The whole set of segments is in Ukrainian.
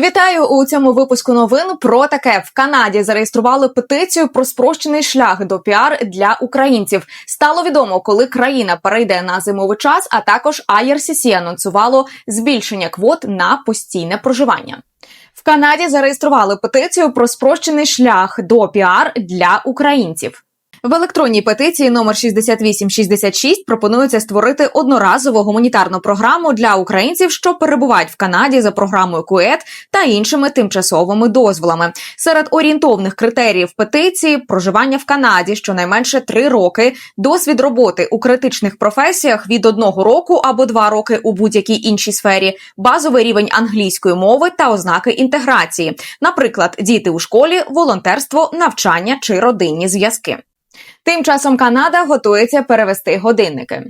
Вітаю у цьому випуску новин про таке. В Канаді зареєстрували петицію про спрощений шлях до піар для українців. Стало відомо, коли країна перейде на зимовий час. А також IRCC анонсувало збільшення квот на постійне проживання. В Канаді зареєстрували петицію про спрощений шлях до піар для українців. В електронній петиції номер 6866 пропонується створити одноразову гуманітарну програму для українців, що перебувають в Канаді за програмою КУЕТ та іншими тимчасовими дозволами. Серед орієнтовних критеріїв петиції проживання в Канаді щонайменше три роки, досвід роботи у критичних професіях від одного року або два роки у будь-якій іншій сфері, базовий рівень англійської мови та ознаки інтеграції, наприклад, діти у школі, волонтерство, навчання чи родинні зв'язки. Тим часом Канада готується перевести годинники.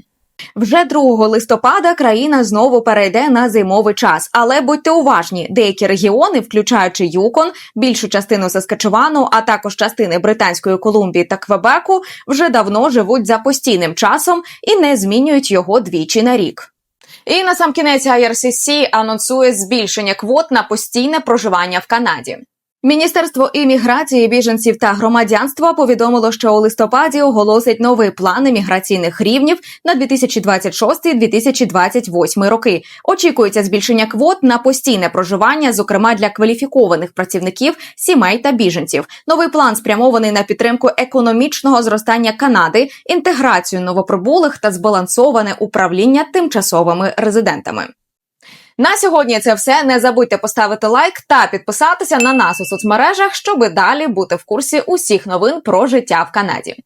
Вже 2 листопада країна знову перейде на зимовий час, але будьте уважні, деякі регіони, включаючи Юкон, більшу частину Саскачевану, а також частини Британської Колумбії та Квебеку, вже давно живуть за постійним часом і не змінюють його двічі на рік. І на сам кінець IRCC анонсує збільшення квот на постійне проживання в Канаді. Міністерство імміграції, біженців та громадянства повідомило, що у листопаді оголосить новий план імміграційних рівнів на 2026-2028 роки. Очікується збільшення квот на постійне проживання, зокрема для кваліфікованих працівників, сімей та біженців. Новий план спрямований на підтримку економічного зростання Канади, інтеграцію новоприбулих та збалансоване управління тимчасовими резидентами. На сьогодні це все. Не забудьте поставити лайк та підписатися на нас у соцмережах, щоб далі бути в курсі усіх новин про життя в Канаді.